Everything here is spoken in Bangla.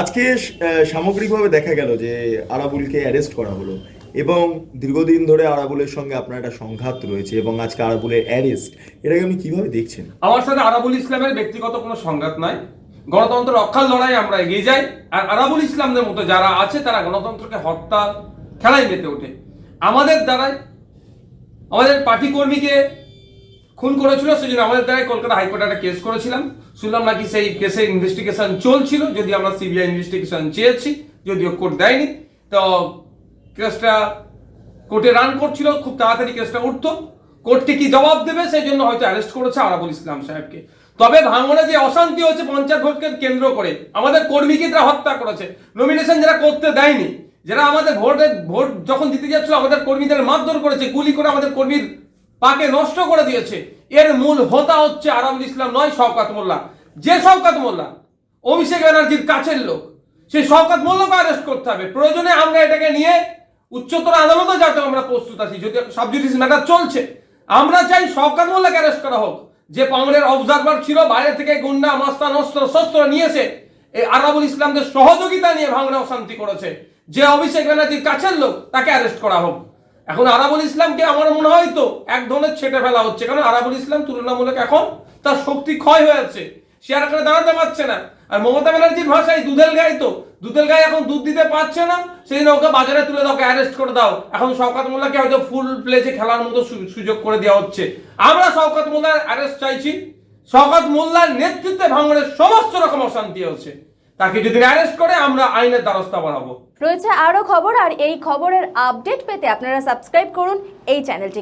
আজকে সামগ্রিকভাবে দেখা গেল যে আরাবুলকে অ্যারেস্ট করা হলো এবং দীর্ঘদিন ধরে আরাবুলের সঙ্গে আপনার একটা সংঘাত রয়েছে এবং আজকে আরাবুলের অ্যারেস্ট এটাকে আপনি কীভাবে দেখছেন? আমার সাথে আরাবুল ইসলামের ব্যক্তিগত কোনো সংঘাত নাই। গণতন্ত্র রক্ষার লড়াই আমরা এগিয়ে যাই আর আরাবুল ইসলামদের মতো যারা আছে, তারা গণতন্ত্রকে হত্যা, খেলায় মেতে ওঠে। আমাদের দ্বারাই আমাদের পার্টি কর্মীকে খুন করেছিল সেই জন্য আমাদের দ্বারাই কলকাতা হাইকোর্টে একটা কেস করেছিলাম। শুনলাম নাকি সেই কেসের ইনভেস্টিগেশন চলছিল যদি আমরা সিবিআই ইনভেস্টিগেশন চেয়েছি, যদিও কোর্ট দেয়নি। তো কেসটা কোর্টে রান করছিল, খুব তাড়াতাড়ি কেসটা উঠতো। কোর্টকে কি জবাব দেবে সেই জন্য হয়তো অ্যারেস্ট করেছে আরাবুল ইসলাম সাহেবকে। তবে ভাঙনে যে অশান্তি হচ্ছে পঞ্চায়েত ভোটকে কেন্দ্র করে, আমাদের কর্মীকে তারা হত্যা করেছে? নমিনেশন যারা করতে দেয়নি, যারা আমাদের ভোটে, ভোট যখন দিতে যাচ্ছিল, আমাদের কর্মীদের মারধর করেছে, গুলি করে আমাদের কর্মীর পাকে নষ্ট করে দিয়েছে। এর মূল হোতা হচ্ছে আরামুল ইসলাম নয়, শওকাত মোল্লা। যে শওকাত মোল্লা, অভিষেক ব্যানার্জির কাছের লোক সেই শওকাত মোল্লাকে অ্যারেস্ট করতে হবে। প্রয়োজনে আমরা এটাকে নিয়ে উচ্চতর আদালতে যাতে আমরা প্রস্তুত আছি, যদি সাবজুডিস ম্যাটার চলছে। আমরা চাই শওকাত মোল্লাকে অ্যারেস্ট করা হোক। যে পাংড়ের অবজারভার ছিল, বাইরে থেকে গুন্ডা মাস্তান অস্ত্র শস্ত্র নিয়েছে এই আরাবুল ইসলামদের সহযোগিতা নিয়ে ভাঙড়ে অশান্তি করেছে। যে অভিষেক ব্যানার্জির কাছের লোক, তাকে অ্যারেস্ট করা হোক। এখন আরাবুল ইসলামকে আমার মনে হয় তো এক ধরনের ছেটে ফেলা হচ্ছে, কারণ আরাবুল ইসলাম তুলনামূলক এখন তার শক্তি ক্ষয় হয়ে হয়েছে সে আর এখানে দাঁড়াতে পারছে না। আর মমতা ব্যানার্জির ভাষায় দুধেল গাই তো, দুধেল গাই এখন দুধ দিতে পারছে না, সেই নৌকা বাজারে তুলে দাও অ্যারেস্ট করে দাও। এখন শওকাত মোল্লাকে হয়তো ফুল প্লেজে খেলার মতো সুযোগ করে দেওয়া হচ্ছে। আমরা শওকাত মোল্লার অ্যারেস্ট চাইছি। শওকাত মোল্লার নেতৃত্বে ভাঙড়ের সমস্ত রকম অশান্তি হচ্ছে। তাকে যদি অ্যারেস্ট করে, আমরা আইনের দ্বারস্থা বানাবো। রয়েছে আরও খবর, আর এই খবরের আপডেট পেতে আপনারা সাবস্ক্রাইব করুন এই চ্যানেলটি